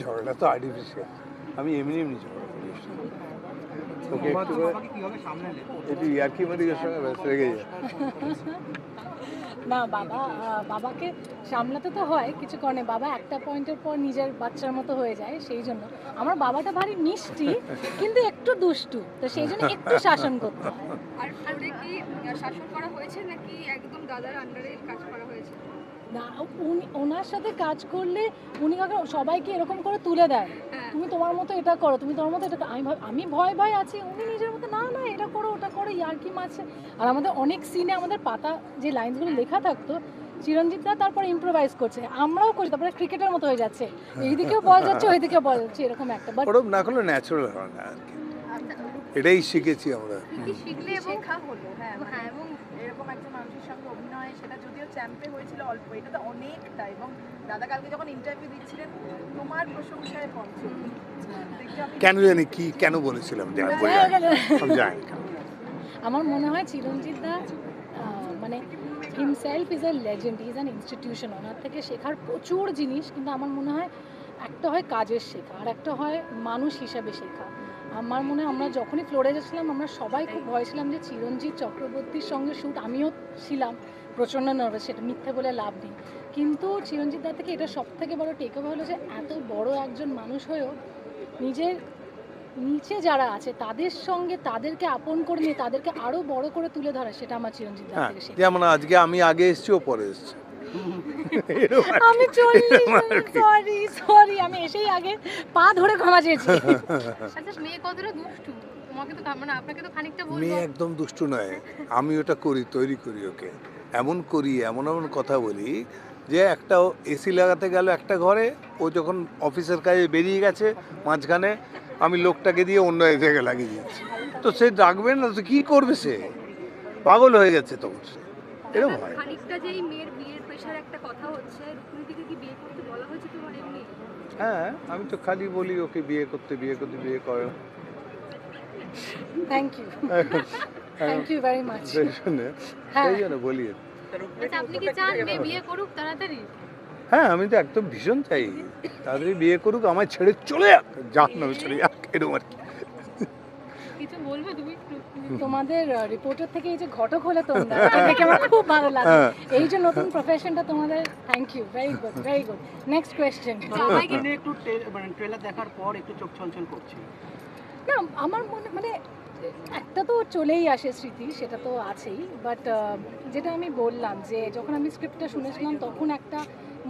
ঝগড়া তো আর্টিফিশিয়াল আমি এমনি এমনি ঝগড়া করি। ওকে একটু একটু ইয়ার্কি মারিকের সঙ্গে ব্যস্ত রেখে যায় না বাবা বাবাকে সামলাতে তো হয় কিছু কারণে। বাবা একটা পয়েন্টের পর নিজের বাচ্চার মতো হয়ে যায় সেই জন্য। আমার বাবাটা ভারী মিষ্টি কিন্তু একটু দুষ্টু। তো সেই জন্য একটু শাসন করতে হয়। আর কি শাসন করা হয়েছে নাকি একদম দাদার আন্ডারে কাজ করা হয়েছে? না উনি ওনার সাথে কাজ করলে উনি কাউকে সবাইকে এরকম করে তুলে দেয়। হ্যাঁ। তুমি তোমার মতো এটা করো তুমি তোমার মতো এটা। আমি আমি ভয় ভয় আছি উনি নিজের করো ওটা করো ইয়ার কি মারছে। আর আমাদের অনেক সিনে আমাদের পাতা যে লাইনসগুলো লেখা থাকতো চিরঞ্জিত দা তারপর ইম্প্রোভাইজ করছে। আমরাও করছি তারপরে ক্রিকেটের মতো হয়ে যাচ্ছে। এইদিকেও বল যাচ্ছে ওইদিকে বল যাচ্ছে এরকম একটা। বাট ওরম না করলে ন্যাচারাল হয় না আর কি। এটাই শিখেছি আমরা। কি শিখলে এবং শেখা হলো হ্যাঁ হ্যাঁ এবং এরকম একজন মানুষের সঙ্গে অভিনয় সেটা যদিও চ্যাম্পে হয়েছিল অল্প এটা তো অনেকটা। এবং দাদা কালকে যখন ইন্টারভিউ দিচ্ছিলেন তোমার প্রশংসায় পঞ্চম কেন জানি কি কেন বলেছিলাম যে আমি বলি আমি জানি। আমার মনে হয় চিরঞ্জিত দা মানে himself is a legend is an institution ওনার থেকে শেখার প্রচুর জিনিস, কিন্তু আমার মনে হয় একটা হয় কাজের শেখা, আর একটা হয় মানুষ হিসাবে শেখা। আমার মনে হয় আমরা যখনই ফ্লোরে যাচ্ছিলাম, আমরা সবাই খুব ভয় ছিলাম যে চিরঞ্জিত চক্রবর্তীর সঙ্গে শ্যুট আমিও ছিলাম, প্রচণ্ড নার্ভাস সেটা মিথ্যে বলে লাভ নেই। কিন্তু চিরঞ্জিত দা থেকে এটা সব থেকে বড় টেক হলো যে এত বড় একজন মানুষ হয়েও নিজের নিচে যারা আছে তাদের সঙ্গে তাদেরকে আপন করে নিয়ে তাদেরকে আরও বড় করে তুলে ধরা সেটা আমার চিরঞ্জিত হ্যাঁ থেকে শেখা। যেমন আজকে আমি আগে এসেছি ও পরে এসছে। এরকম আর কি। আমি চল্লিশ সরি সরি আমি এসেই আগে পা ধরে ক্ষমা চেয়েছি। আচ্ছা মেয়ে কতটা দুষ্টু? তোমাকে তো মানে আপনাকে তো খানিকটা মেয়ে বলব একদম দুষ্টু নয় আমি ওটা করি তৈরি করি ওকে। এমন করি এমন এমন কথা বলি যে একটা এসি লাগাতে গেল একটা ঘরে ও যখন অফিসের কাজে বেরিয়ে গেছে মাঝখানে আমি লোকটাকে দিয়ে অন্য এক জায়গায় লাগিয়ে দিয়েছি। তো সে ডাকবে না তো কী করবে সে? পাগল হয়ে গেছে তখন সে এরকম হয়। খানিকটা যে এই মেয়ের বিয়ের প্রেশার একটা কথা হচ্ছে রুক্মিণীদিকে কি বিয়ে করতে বলা হয়েছে তোমার এমনি? হ্যাঁ আমি তো খালি বলি ওকে বিয়ে করতে বিয়ে করতে বিয়ে করে। Thank you thank you very much সেই জন্য হ্যাঁ বলি। আচ্ছা আপনি কি চান মেয়ে বিয়ে করুক তাড়াতাড়ি? হ্যাঁ আমি তো একদম ভীষণ চাই। তাড়াতাড়ি বিয়ে করুক আমায় ছেড়ে চলে যাক। যাক না চলে যাক এরকম আর কি। কিছু বলবে তুমি তোমাদের রিপোর্টার থেকে এই যে ঘটক হলে তোমরা দেখে আমার খুব ভালো লাগে হ্যাঁ। এই যে নতুন প্রফেশনটা তোমাদের thank you very good very good next question সবাইকে একটু মানে ট্রেলার দেখার পর একটু চোখ ছলছল করছে। না আমার মনে মানে একটা তো চলেই আসে স্মৃতি সেটা তো আছেই। বাট যেটা আমি বললাম যে যখন আমি স্ক্রিপ্টটা শুনেছিলাম তখন একটা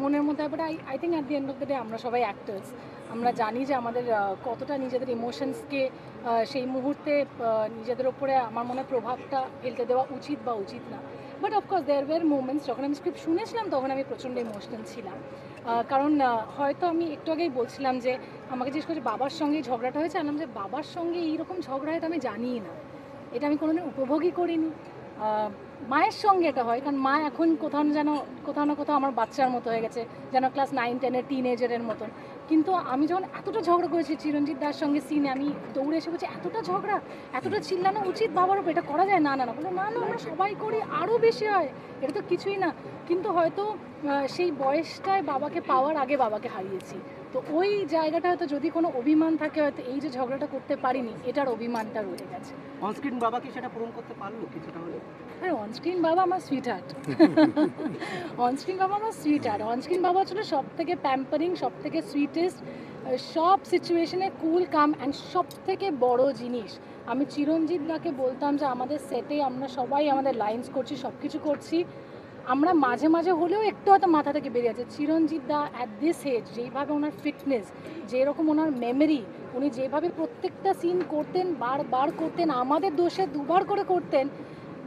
মনের মধ্যে but I I think at the end of the day আমরা সবাই অ্যাক্টার্স আমরা জানি যে আমাদের কতটা নিজেদের ইমোশনসকে সেই মুহূর্তে নিজেদের ওপরে আমার মনে প্রভাবটা ফেলতে দেওয়া উচিত বা উচিত না। But of course there were moments যখন আমি স্ক্রিপ্ট শুনেছিলাম তখন আমি প্রচণ্ড ইমোশনাল ছিলাম। কারণ হয়তো আমি একটু আগেই বলছিলাম যে আমাকে জিজ্ঞেস করছে, বাবার সঙ্গে ঝগড়াটা হয়েছে? আনলাম যে, বাবার সঙ্গে এইরকম ঝগড়া হয় এটা আমি জানিই না। এটা আমি কোনোদিন উপভোগই করিনি। মায়ের সঙ্গে এটা হয়, কারণ মা এখন কোথাও যেন, কোথাও না কোথাও আমার বাচ্চার মতো হয়ে গেছে, যেন ক্লাস নাইন টেনের টিন এজারের মতন। কিন্তু আমি যখন এতটা ঝগড়া করেছি চিরঞ্জিত দার সঙ্গে সিনে আমি দৌড়ে এসে বলছি, এতটা ঝগড়া, এতটা চিল্লানো উচিত বাবার উপর, এটা করা যায়? না না না। বলো, না না, আমরা সবাই করি আরও বেশি হয়। এটা তো কিছুই না। কিন্তু হয়তো সেই বয়সটায় বাবাকে পাওয়ার আগে বাবাকে হারিয়েছি। তো ওই জায়গাটা হয়তো যদি কোনো অভিমান থাকে হয়তো এই যে ঝগড়াটা করতে পারিনি এটার অভিমানটা রয়ে গেছে। অনস্ক্রিন বাবা কি সেটা পূরণ করতে পারল কিছুটা হলে আর অনস্ক্রিন বাবা আমার সুইট হার্ট অনস্ক্রিন বাবা আমার সুইট হার্ট অনস্ক্রিন বাবা ছিল সব থেকে প্যাম্পারিং সব থেকে সুইটেস্ট সব সিচুয়েশনে কুল কাম অ্যান্ড সব থেকে বড় জিনিস। আমি চিরঞ্জিত দাকে বলতাম যে আমাদের সেটে আমরা সবাই আমাদের লাইন্স করছি সব কিছু করছি। আমরা মাঝে মাঝে হলেও একটু হয়তো মাথা থেকে বেরিয়ে আছে। Chiranjit da at this age যেইভাবে ওনার ফিটনেস যেরকম ওনার মেমরি উনি যেভাবে প্রত্যেকটা সিন করতেন বারবার করতেন আমাদের দোষে দুবার করে করতেন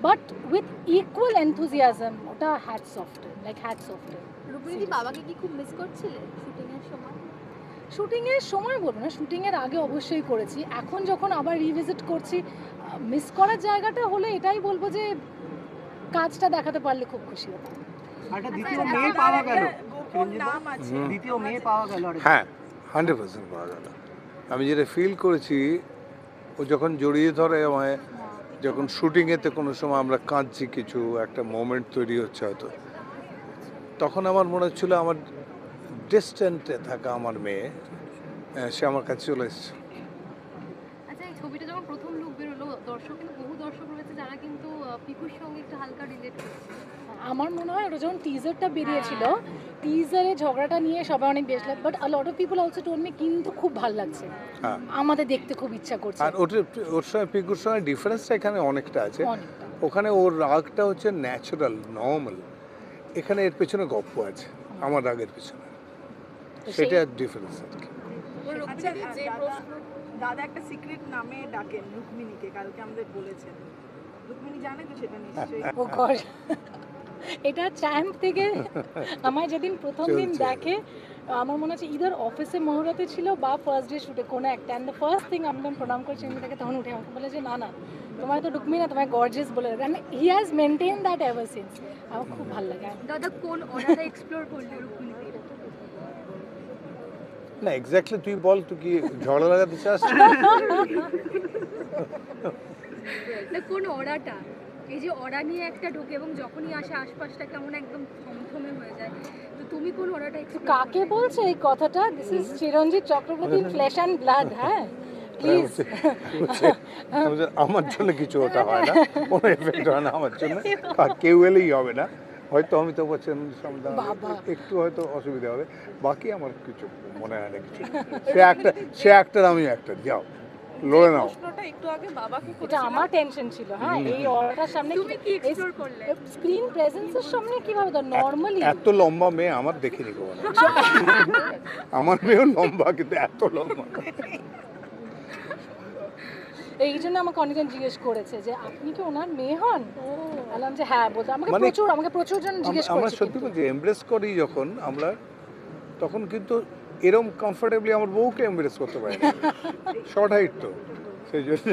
বাট উইথ ইকুয়াল এনথুজিয়াজম ওটা hat soft like hat soft রুক্মিণীদি বাবাকে কি খুব মিস করছিলে শুটিং এর সময়? শুটিংয়ের সময় বলব না শুটিংয়ের আগে অবশ্যই করেছি। এখন যখন আবার রিভিজিট করছি মিস করার জায়গাটা হলে এটাই বলব যে কাজটা দেখাতে পারলে খুব খুশি হতাম। পাওয়া গেল। হ্যাঁ হান্ড্রেড পার্সেন্ট পাওয়া গেল। আমি যেটা ফিল করেছি ও যখন জড়িয়ে ধরে আমায় যখন শুটিংয়েতে কোনো সময় আমরা কাঁদছি কিছু একটা মোমেন্ট তৈরি হচ্ছে হয়তো তখন আমার মনে হচ্ছিল আমার ডিস্টেন্টে থাকা আমার মেয়ে সে আমার কাছে চলে এসেছে আচ্ছা এই ছবিটা যখন প্রথম লুক বেরোলো দর্শক কিন্তু বহু দর্শক রয়েছে যারা কিন্তু পিকুর সঙ্গে একটু হালকা রিলেট করছে। আমার মনে হয় ওটা যখন টিজারটা বেরিয়েছিল টিজারে ঝগড়াটা নিয়ে সবাই অনেক বেশ লাগে but a lot of people also told me কিন্তু খুব ভালো লাগছে। হ্যাঁ। আমাদের দেখতে খুব ইচ্ছা করছে। আর ওটার ওর সঙ্গে পিকুর সঙ্গে ডিফারেন্সটা এখানে অনেকটা আছে। ওখানে ওর রাগটা হচ্ছে ন্যাচারাল নর্মাল এখানে এর পেছনে গপ্প আছে আমার রাগের পেছনে। সেটা ডিফারেন্স আর কি। আচ্ছা যে প্রশ্ন দাদা একটা সিক্রেট নামে ডাকেন রুক্মিণীকে কালকে আমাদের বলেছেন। রুক্মিণী জানে তো সেটা নিশ্চয়ই। ও গড। এটা চ্যাম্প থেকে আমার যেদিন প্রথম দিন দেখে আমার মনে হচ্ছে ইদার অফিসে মহুরাতে ছিল বা ফার্স্ট ডে শুটে কোনো একটা। অ্যান্ড দ্য ফার্স্ট থিং আমি যখন প্রণাম করছি আমি তাকে তখন উঠে আমাকে বলে যে না না তোমার তো ঢুকমি না তোমার গর্জেস বলে and he has maintain that ever since আমার খুব ভালো লাগে। দাদা কোন অর্ডারটা এক্সপ্লোর করলে না এক্স্যাক্টলি তুই বল তুই কি ঝগড়া লাগাতে চাস? না কোন অর্ডারটা এই যে অর্ডার নিয়ে একটা ঢোকে এবং যখনই আসে আশপাশটা কেমন একদম থমথমে হয়ে যায়। তো তুমি কোন অর্ডারটা এক্সপ্লোর কাকে বলছে এই কথাটা? This is Chiranjit Chakraborty flesh and blood হ্যাঁ? প্লিজ আমি আমার জন্য কিছু ওটা হয় না। কোনো এফেক্ট হয় না আমার জন্য। কেউ এলেই হবে না। হয়তো আমি তো বলছেন বাবা। একটু হয়তো অসুবিধা হবে। বাকি আমার কিছু মনে হয় না কিছু সে একটা সে অ্যাক্টার আমি একটা যাও লড়ে নাও। প্রশ্নটা একটু আগে বাবাকে এটা আমার টেনশন ছিল হ্যাঁ এই অর্ডারটার সামনে তুমি কি এক্সপ্লোর করলে? স্ক্রিন প্রেজেন্সের সামনে কীভাবে নর্মালি এত লম্বা মেয়ে আমার দেখিনি কখনো আমার মেয়েও লম্বা কিন্তু এত লম্বা। এই জন্য আমাকে অনেকজন জিজ্ঞেস করেছে যে আপনি কি ওনার মেয়ে হন? বললাম যে হ্যাঁ বলতে আমাকে মানে- প্রচুর আমাকে প্রচুর জন জিজ্ঞেস করেছে আমরা সত্যি। বলছি এমব্রেস করি যখন আমরা তখন কিন্তু এরম কমফোর্টেবলি আমার বউকে এমব্রেস করতে পারি শর্ট হাইট তো সেই জন্য।